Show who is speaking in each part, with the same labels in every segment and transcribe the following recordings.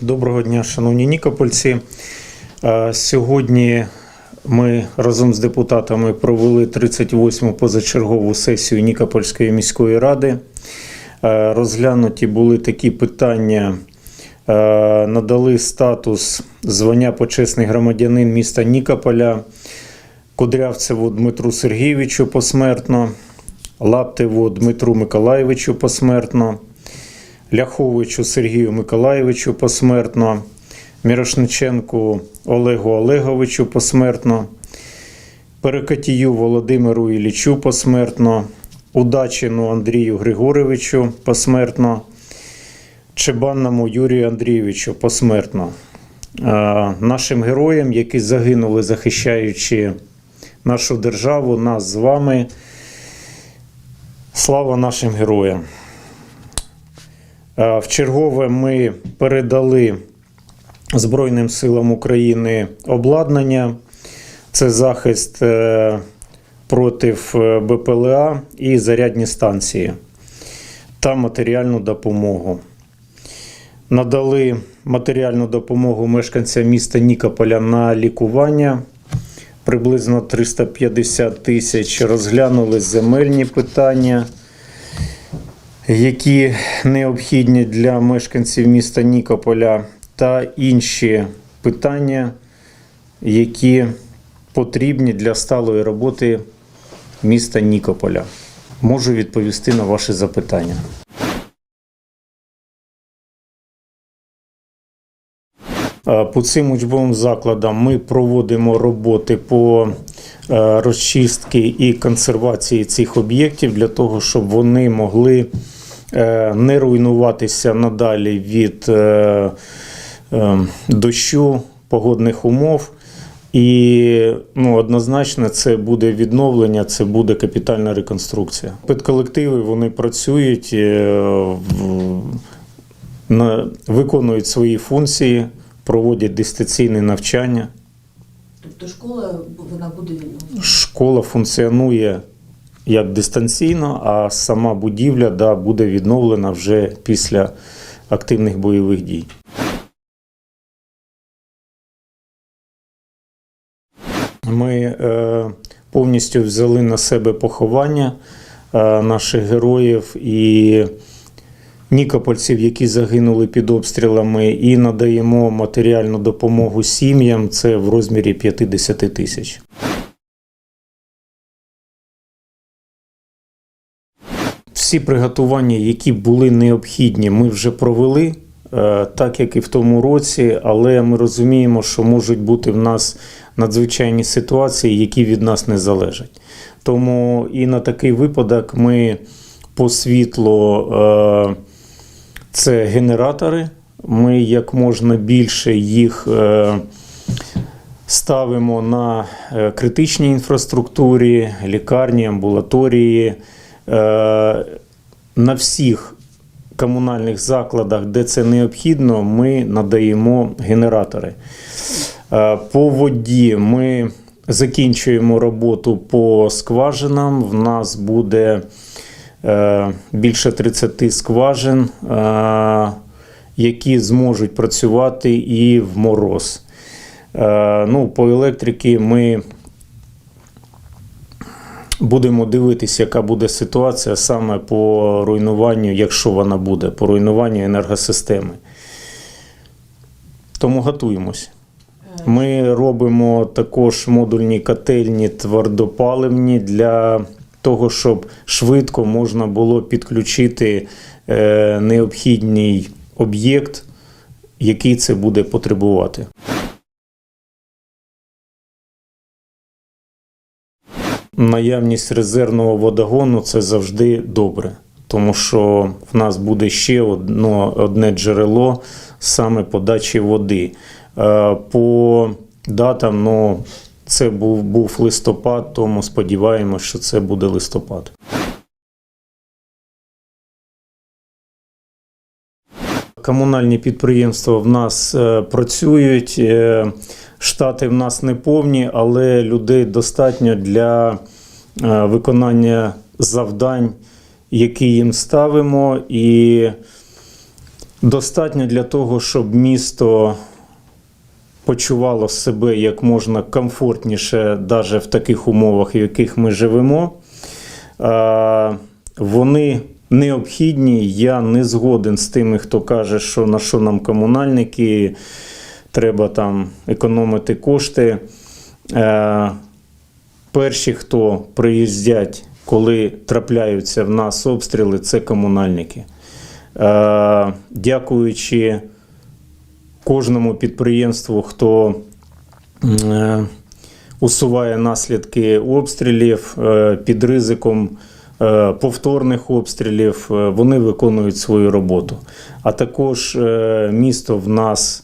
Speaker 1: Доброго дня, шановні нікопольці. Е, Сьогодні ми разом з депутатами провели 38-му позачергову сесію Нікопольської міської ради. Е, Розглянуті були такі питання. Е, Надали статус звання почесний громадянин міста Нікополя Кудрявцеву Дмитру Сергійовичу посмертно, Лаптеву Дмитру Миколаєвичу посмертно. Ляховичу Сергію Миколаєвичу посмертно, Мірошниченку Олегу Олеговичу посмертно, Перекатію Володимиру Іллічу посмертно, Удачину Андрію Григоровичу посмертно, Чебанному Юрію Андрійовичу посмертно. Е, Нашим героям, які загинули, захищаючи нашу державу, нас з вами. Слава нашим героям! Е, В чергове ми передали Збройним силам України обладнання. Це захист е, проти е, БПЛА і зарядні станції та матеріальну допомогу. Надали матеріальну допомогу мешканцям міста Нікополя на лікування. Приблизно 350 тисяч. Розглянули земельні питання які необхідні для мешканців міста Нікополя, та інші питання, які потрібні для сталої роботи міста Нікополя. Можу відповісти на ваші запитання. Е, По цим учбовим закладам ми проводимо роботи по е, розчистці і консервації цих об'єктів для того, щоб вони могли не руйнуватися надалі від е, е, дощу, погодних умов. І ну, однозначно це буде відновлення, це буде капітальна реконструкція. Педколективи вони працюють, е, виконують свої функції, проводять дистанційне навчання.
Speaker 2: Тобто школа вона буде відновлена.
Speaker 1: Школа функціонує як дистанційно, а сама будівля да, буде відновлена вже після активних бойових дій. Ми е, повністю взяли на себе поховання е, наших героїв і нікопольців, які загинули під обстрілами, і надаємо матеріальну допомогу сім'ям. Це в розмірі 50 тисяч. Всі приготування, які були необхідні, ми вже провели, е, так як і в тому році, але ми розуміємо, що можуть бути в нас надзвичайні ситуації, які від нас не залежать. Тому і на такий випадок ми по світлу е, це генератори. Ми як можна більше їх е, ставимо на критичній інфраструктурі, лікарні, амбулаторії, на всіх комунальних закладах, де це необхідно, ми надаємо генератори. Е, По воді ми закінчуємо роботу по скважинам. В нас буде е, більше 30 скважин, е, які зможуть працювати і в мороз. Е, Ну, по електрики ми будемо дивитися, яка буде ситуація саме по руйнуванню, якщо вона буде, по руйнуванню енергосистеми. Тому готуємось. Ми робимо також модульні котельні твердопаливні для того, щоб швидко можна було підключити е, необхідний об'єкт, який це буде потребувати. Наявність резервного водогону це завжди добре, тому що в нас буде ще одно, одне джерело саме подачі води. Е, По датам, ну, це був, був листопад, тому сподіваємося, що це буде листопад. Комунальні підприємства в нас е, працюють. Штати в нас не повні, але людей достатньо для е, виконання завдань, які їм ставимо. І достатньо для того, щоб місто почувало себе як можна комфортніше, навіть в таких умовах, в яких ми живемо. Е, Вони необхідні. Я не згоден з тими, хто каже, що на що нам комунальники, треба там економити кошти. Е, Перші, хто приїздять, коли трапляються в нас обстріли, це комунальники. Е, Дякуючи кожному підприємству, хто е, усуває наслідки обстрілів під ризиком повторних обстрілів, вони виконують свою роботу. А також місто в нас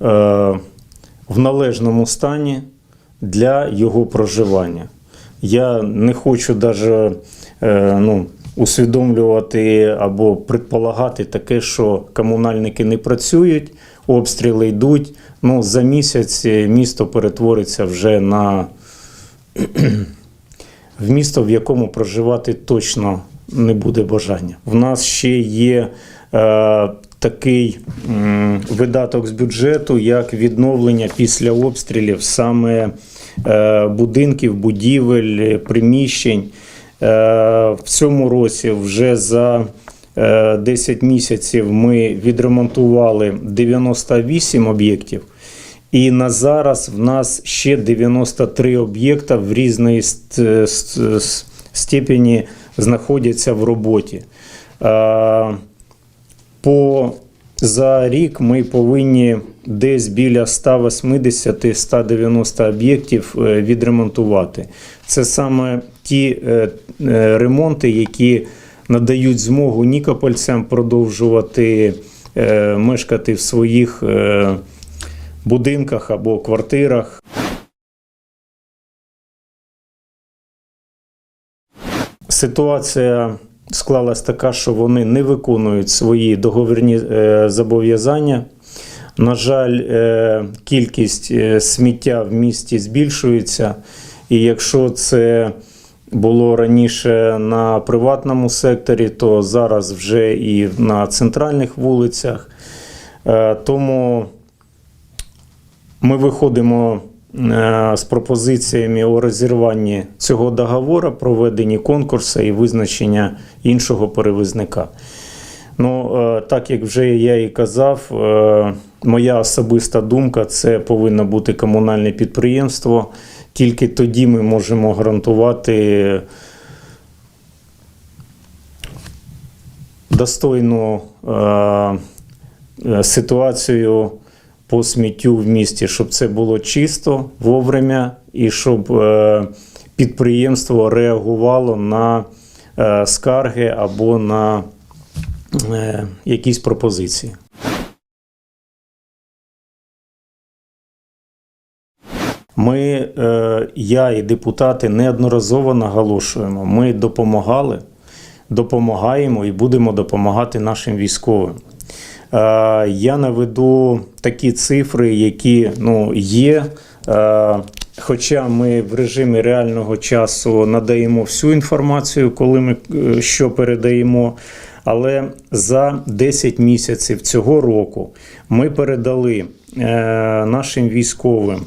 Speaker 1: в належному стані для його проживання. Я не хочу навіть ну, усвідомлювати або предполагати таке, що комунальники не працюють, обстріли йдуть. Ну, за місяць місто перетвориться вже на в місто, в якому проживати точно не буде бажання. В нас ще є е, такий видаток з бюджету, як відновлення після обстрілів саме е, будинків, будівель, приміщень. Е, в цьому році вже за е, 10 місяців ми відремонтували 98 об'єктів. І на зараз в нас ще 93 об'єкта в різної ст- ст- ст- степені знаходяться в роботі. По за рік ми повинні десь біля 180-190 об'єктів е, відремонтувати. Це саме ті е, е, ремонти, які надають змогу нікопольцям продовжувати мешкати в своїх будинках або квартирах. Ситуація склалась така, що вони не виконують свої договірні е, зобов'язання. На жаль, е, кількість е, сміття в місті збільшується, і якщо це було раніше на приватному секторі, то зараз вже і на центральних вулицях. Тому ми виходимо з пропозиціями у розірванні цього договору, проведенні конкурсу і визначення іншого перевізника. Ну, е, так як вже я і казав, е, моя особиста думка це повинно бути комунальне підприємство. Тільки тоді ми можемо гарантувати достойну е, е, ситуацію по сміттю в місті, щоб це було чисто, вовремя, і щоб е, підприємство реагувало на е, скарги або на е, якісь пропозиції. Ми, я і депутати неодноразово наголошуємо, ми допомагали, допомагаємо і будемо допомагати нашим військовим. Е, Я наведу такі цифри, які ну, є. Е, Хоча ми в режимі реального часу надаємо всю інформацію, коли ми е, що передаємо. Але за 10 місяців цього року ми передали нашим військовим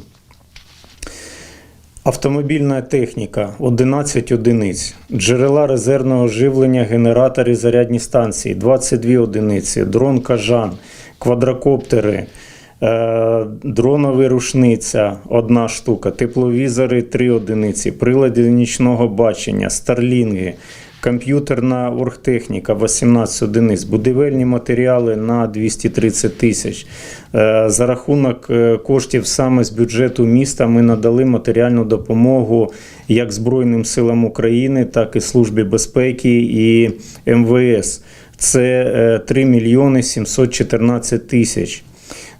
Speaker 1: Автомобільна техніка 11 одиниць, джерела резервного живлення, генератори, зарядні станції 22 одиниці, дрон Кажан, квадрокоптери, дронові дронова рушниця одна штука, тепловізори 3 одиниці, прилади нічного бачення, старлінги, комп'ютерна оргтехніка 18 одиниць, будівельні матеріали на 230 тисяч. Е, За рахунок е, коштів саме з бюджету міста ми надали матеріальну допомогу як Збройним силам України, так і Службі безпеки і МВС. Це е, 3 мільйони 714 тисяч.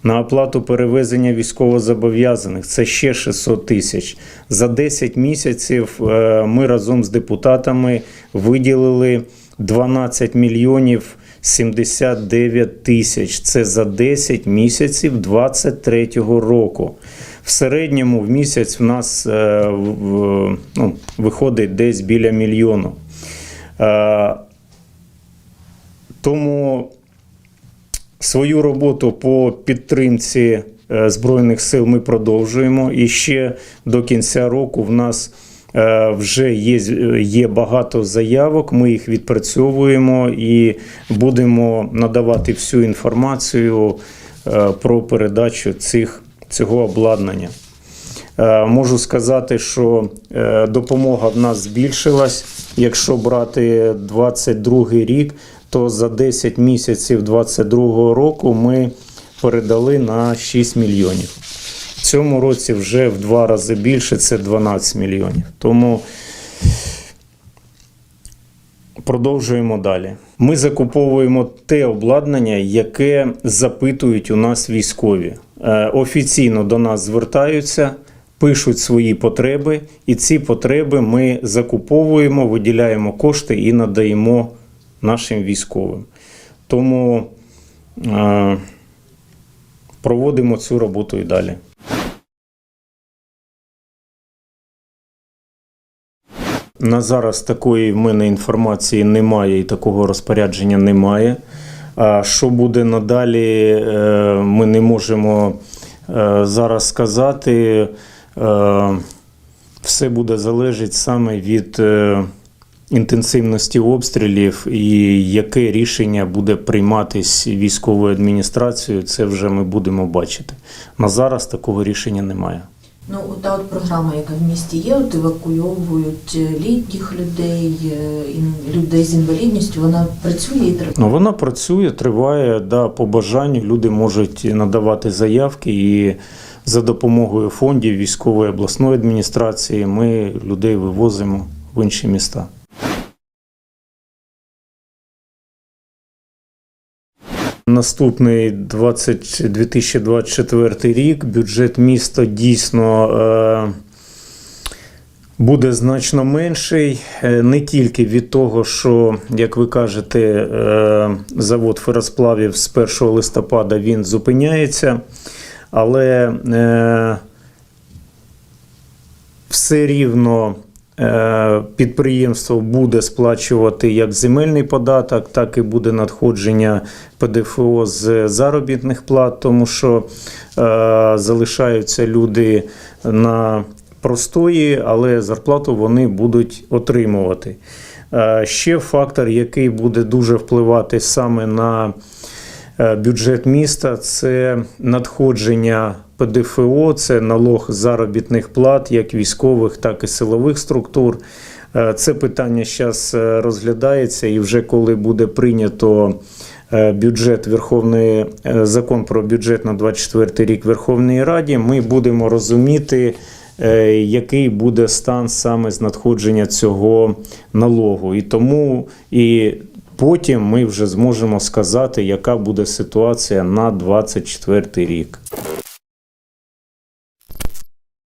Speaker 1: На оплату перевезення військовозобов'язаних це ще 600 тисяч. За 10 місяців е, ми разом з депутатами виділили 12 мільйонів 79 тисяч. Це за 10 місяців 23 року. В середньому в місяць в нас е, ну, виходить десь біля мільйону. Е, Тому Свою роботу по підтримці е, Збройних сил ми продовжуємо. І ще до кінця року в нас е, вже є, є багато заявок. Ми їх відпрацьовуємо і будемо надавати всю інформацію е, про передачу цих, цього обладнання. Можу сказати, що допомога в нас збільшилась. Якщо брати 22 рік, то за 10 місяців 22 року ми передали на 6 мільйонів. В цьому році вже в два рази більше це 12 мільйонів. Тому продовжуємо далі. Ми закуповуємо те обладнання, яке запитують у нас військові. Е, Офіційно до нас звертаються, пишуть свої потреби, і ці потреби ми закуповуємо, виділяємо кошти і надаємо нашим військовим. Тому е, проводимо цю роботу і далі. На зараз такої в мене інформації немає і такого розпорядження немає. А що буде надалі, е, ми не можемо е, зараз сказати. Е, Все буде залежати саме від інтенсивності обстрілів і яке рішення буде прийматись військовою адміністрацією, це вже ми будемо бачити. На зараз такого рішення немає.
Speaker 2: Ну, та от програма, яка в місті є, от евакуйовують е, літніх людей, е, людей з інвалідністю, вона працює і триває.
Speaker 1: Ну, вона працює, триває, да, по бажанню люди можуть надавати заявки і за допомогою фондів військової обласної адміністрації ми людей вивозимо в інші міста. Наступний 20, 2024 рік. Бюджет міста дійсно е, буде значно менший, е, не тільки від того, що, як ви кажете, е, завод феросплавів з 1 листопада він зупиняється, але все рівно підприємство буде сплачувати як земельний податок, так і буде надходження ПДФО з заробітних плат, тому що е, залишаються люди на простої, але зарплату вони будуть отримувати. Е, Ще фактор, який буде дуже впливати саме на е, бюджет міста, це надходження ПДФО, це налог заробітних плат, як військових, так і силових структур. Е, Це питання зараз розглядається, і вже коли буде прийнято е, бюджет Верховної е, закон про бюджет на 24 рік Верховної Раді, ми будемо розуміти, е, який буде стан саме з надходження цього налогу. І тому і потім ми вже зможемо сказати, яка буде ситуація на 24 рік.